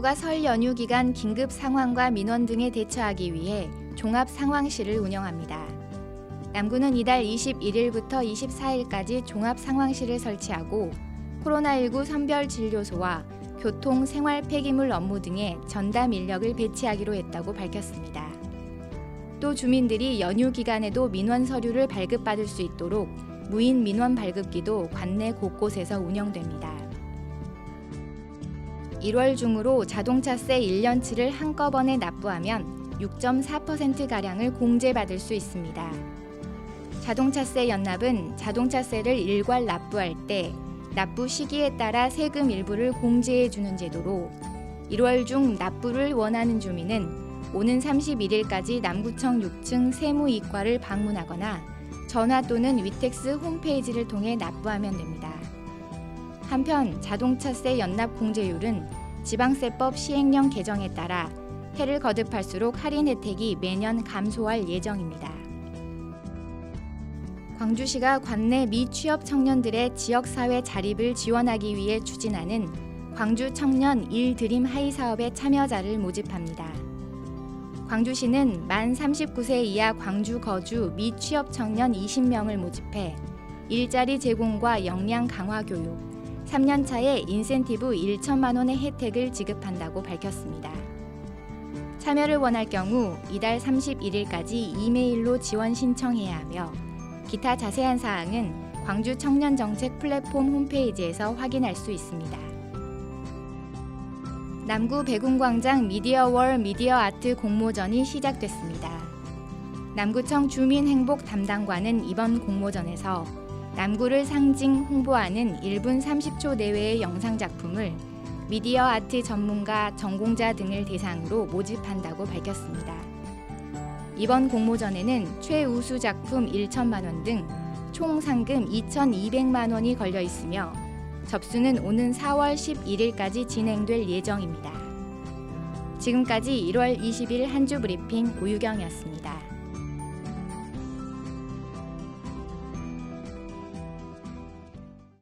다가와 설 연휴 기간 긴급 상황과 민원 등에 대처하기 위해 종합 상황실을 운영합니다. 남구는 이달 21일부터 24일까지 종합 상황실을 설치하고 코로나19 선별 진료소와 교통, 생활 폐기물 업무 등의 전담 인력을 배치하기로 했다고 밝혔습니다. 또 주민들이 연휴 기간에도 민원 서류를 발급받을 수 있도록 무인 민원 발급기도 관내 곳곳에서 운영됩니다. 1월 중으로 자동차세 1년치를 한꺼번에 납부하면 6.4%가량을 공제받을 수 있습니다. 자동차세 연납은 자동차세를 일괄 납부할 때 납부 시기에 따라 세금 일부를 공제해 주는 제도로 1월 중 납부를 원하는 주민은 오는 31일까지 남구청 6층 세무이과를 방문하거나 전화 또는 위텍스 홈페이지를 통해 납부하면 됩니다. 한편 자동차세 연납 공제율은 지방세법 시행령 개정에 따라 해를 거듭할수록 할인 혜택이 매년 감소할 예정입니다. 광주시가 관내 미취업 청년들의 지역사회 자립을 지원하기 위해 추진하는 광주 청년 일드림 하이 사업에 참여자를 모집합니다. 광주시는 만 39세 이하 광주 거주 미취업 청년 20명을 모집해 일자리 제공과 역량 강화 교육, 3년 차에 인센티브 1천만 원의 혜택을 지급한다고 밝혔습니다. 참여를 원할 경우 이달 31일까지 이메일로 지원 신청해야 하며 기타 자세한 사항은 광주 청년 정책 플랫폼 홈페이지에서 확인할 수 있습니다. 남구 백운광장 미디어월 미디어 아트 공모전이 시작됐습니다. 남구청 주민행복 담당관은 이번 공모전에서 남구를 상징 홍보하는 1분 30초 내외의 영상 작품을 미디어 아트 전문가, 전공자 등을 대상으로 모집한다고 밝혔습니다. 이번 공모전에는 최우수 작품 1천만 원 등 총 상금 2,200만 원이 걸려 있으며 접수는 오는 4월 11일까지 진행될 예정입니다. 지금까지 1월 20일 한주 브리핑 오유경이었습니다.